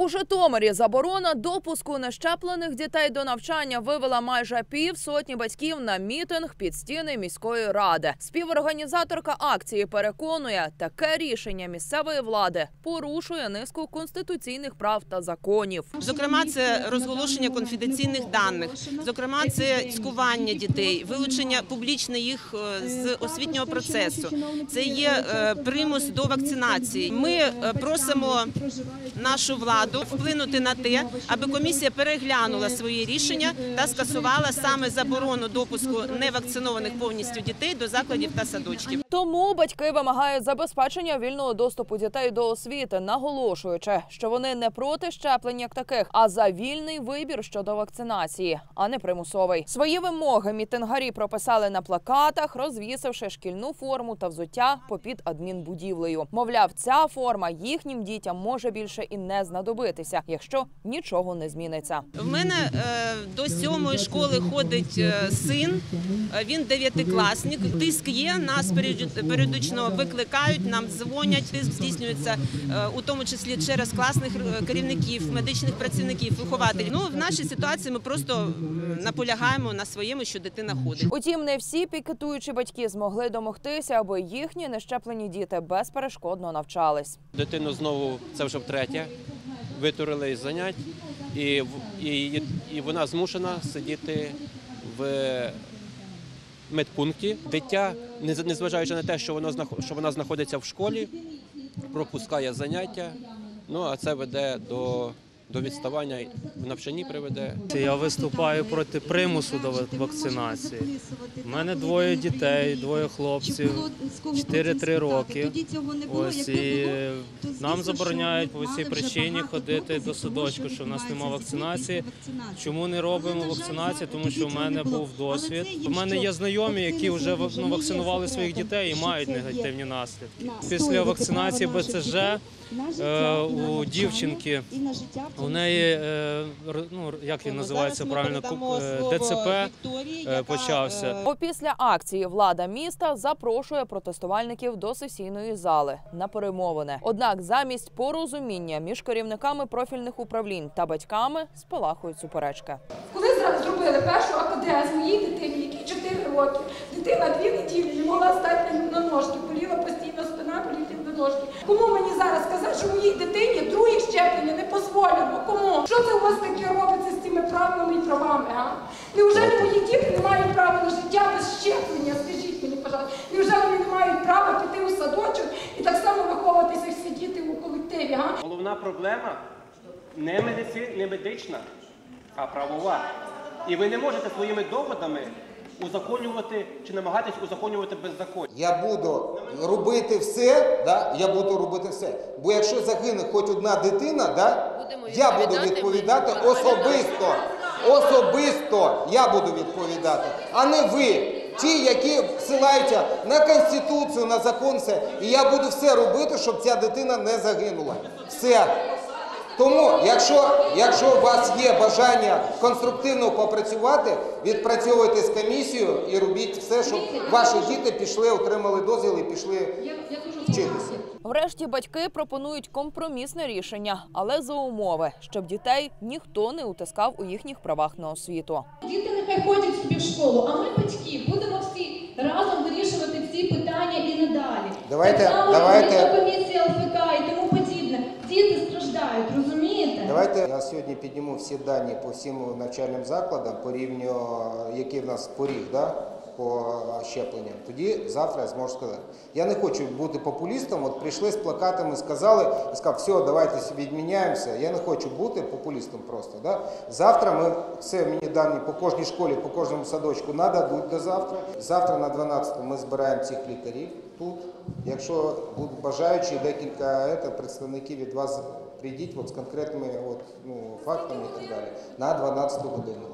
У Житомирі заборона допуску нещеплених дітей до навчання вивела майже пів сотні батьків на мітинг під стіни міської ради. Співорганізаторка акції переконує, таке рішення місцевої влади порушує низку конституційних прав та законів. Зокрема, це розголошення конфіденційних даних, зокрема, це цькування дітей, вилучення публічне їх е, з освітнього процесу. Це є е, примус до вакцинації. Ми е, просимо нашу владу вплинути на те, аби комісія переглянула свої рішення та скасувала саме заборону допуску невакцинованих повністю дітей до закладів та садочків. Тому батьки вимагають забезпечення вільного доступу дітей до освіти, наголошуючи, що вони не проти щеплень як таких, а за вільний вибір щодо вакцинації, а не примусовий. Свої вимоги мітингарі прописали на плакатах, розвісивши шкільну форму та взуття попід адмінбудівлею. Мовляв, ця форма їхнім дітям може більше і не знадобитися, якщо нічого не зміниться. В мене е, до сьомої школи ходить е, син. Е, Він дев'ятикласник. Тиск є. Нас періодично викликають, нам дзвонять. Тиск здійснюється у тому числі через класних керівників, медичних працівників, вихователів. Ну в нашій ситуації ми просто наполягаємо на своєму, що дитина ходить. Утім, не всі пікетуючі батьки змогли домогтися, аби їхні нещеплені діти безперешкодно навчались. Дитину знову це вже втретє. Витурили із занять, і, і, і вона змушена сидіти в медпункті. Дитя, не- незважаючи на те, що знахо- що вона знаходиться в школі, пропускає заняття. Ну а це веде до, до відставання в навчанні приведе. Я виступаю проти примусу до вакцинації. У мене двоє дітей, двоє хлопців, 4-3 роки. Ось і нам забороняють по цій причині ходити до садочку, що в нас немає вакцинації. Чому не робимо вакцинацію? Тому що в мене був досвід. У мене є знайомі, які вже ну, вакцинували своїх дітей і мають негативні наслідки. Після вакцинації БЦЖ е, у дівчинки у неї е, ну як він називається правильно е, ДЦП е, почався. Опісля акції влада міста запрошує протестувальників до сесійної зали на перемовини. Однак замість порозуміння між керівниками профільних управлінь та батьками спалахують суперечки. Коли зробили першу АКДС моїй дитині, якій 4 роки, дитина дві неділі не могла стати на ножки, боліла постійно спина, боліли до. Кому мені зараз сказати, що моїй дитині другі щеплення не дозволено? Кому? Що це у вас таке робиться з цими правилами і правами? А? Неужели мої діти не мають права на життя без щеплення? Скажіть мені, пожалуйста. Невже вони не мають права піти у садочок і так само виховуватися і сидіти у колективі? А? Головна проблема не, медици... не медична, а правова. І ви не можете своїми доводами узаконювати чи намагатись узаконювати беззаконня. Я буду робити все, да? я буду робити все. Бо якщо загине хоч одна дитина, да? я буду відповідати особисто. Особисто я буду відповідати, а не ви. Ті, які всилаються на конституцію, на закон, все. І я буду все робити, щоб ця дитина не загинула. Все. Тому, якщо, якщо у вас є бажання конструктивно попрацювати, відпрацьовуйте з комісією і робіть все, щоб ваші діти пішли, отримали дозвіл і пішли вчитися. Врешті батьки пропонують компромісне рішення, але за умови, щоб дітей ніхто не утискав у їхніх правах на освіту. Діти нехай ходять собі в школу, а ми, батьки, будемо всі разом вирішувати ці питання і надалі. Давайте- так само давайте- комісія ЛФК і тому подібне. Діти страждають, розумієте? Давайте я сьогодні підніму всі дані по всім навчальним закладам по рівню, який в нас поріг, да? по щепленням. Тоді завтра я зможу сказати. Я не хочу бути популістом. От прийшли з плакатами, сказали, і сказав, все, давайте відміняємося. Я не хочу бути популістом просто. Да? Завтра ми все мені дані по кожній школі, по кожному садочку нададуть до завтра. Завтра на 12 ми збираємо цих лікарів тут. Якщо будуть бажаючі, декілька ета, представників від вас прийдіть от, з конкретними от, ну, фактами і так далі на 12 годину.